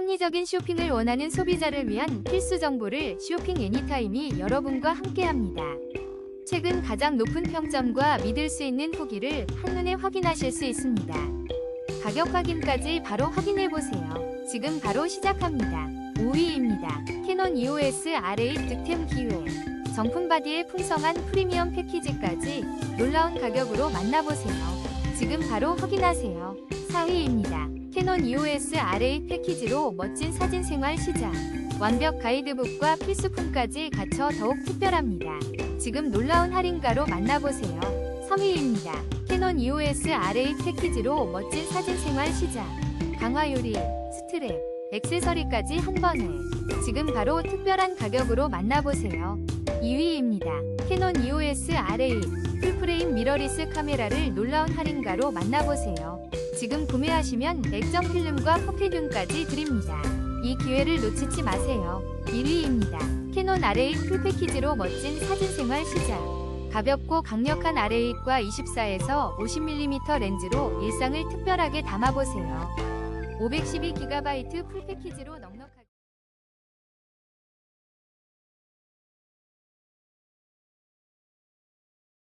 합리적인 쇼핑을 원하는 소비자를 위한 필수 정보를 쇼핑 애니타임이 여러분과 함께합니다. 최근 가장 높은 평점과 믿을 수 있는 후기를 한눈에 확인하실 수 있습니다. 가격 확인까지 바로 확인해 보세요. 지금 바로 시작합니다. 5위입니다. 캐논 EOS R8 득템 기회. 정품 바디의 풍성한 프리미엄 패키지까지 놀라운 가격으로 만나보세요. 지금 바로 확인하세요. 4위입니다. 캐논 EOS R8 패키지로 멋진 사진 생활 시작. 완벽 가이드북과 필수품까지 갖춰 더욱 특별합니다. 지금 놀라운 할인가로 만나보세요. 3위입니다. 캐논 EOS R8 패키지로 멋진 사진 생활 시작. 강화 요리, 스트랩, 액세서리까지 한 번에. 지금 바로 특별한 가격으로 만나보세요. 2위입니다. 캐논 EOS R8 풀프레임 미러리스 카메라를 놀라운 할인가로 만나보세요. 지금 구매하시면 액정 필름과 포켓균까지 드립니다. 이 기회를 놓치지 마세요. 1위입니다. 캐논 R8 풀패키지로 멋진 사진 생활 시작. 가볍고 강력한 R8과 24에서 50mm 렌즈로 일상을 특별하게 담아보세요. 512GB 풀패키지로 넘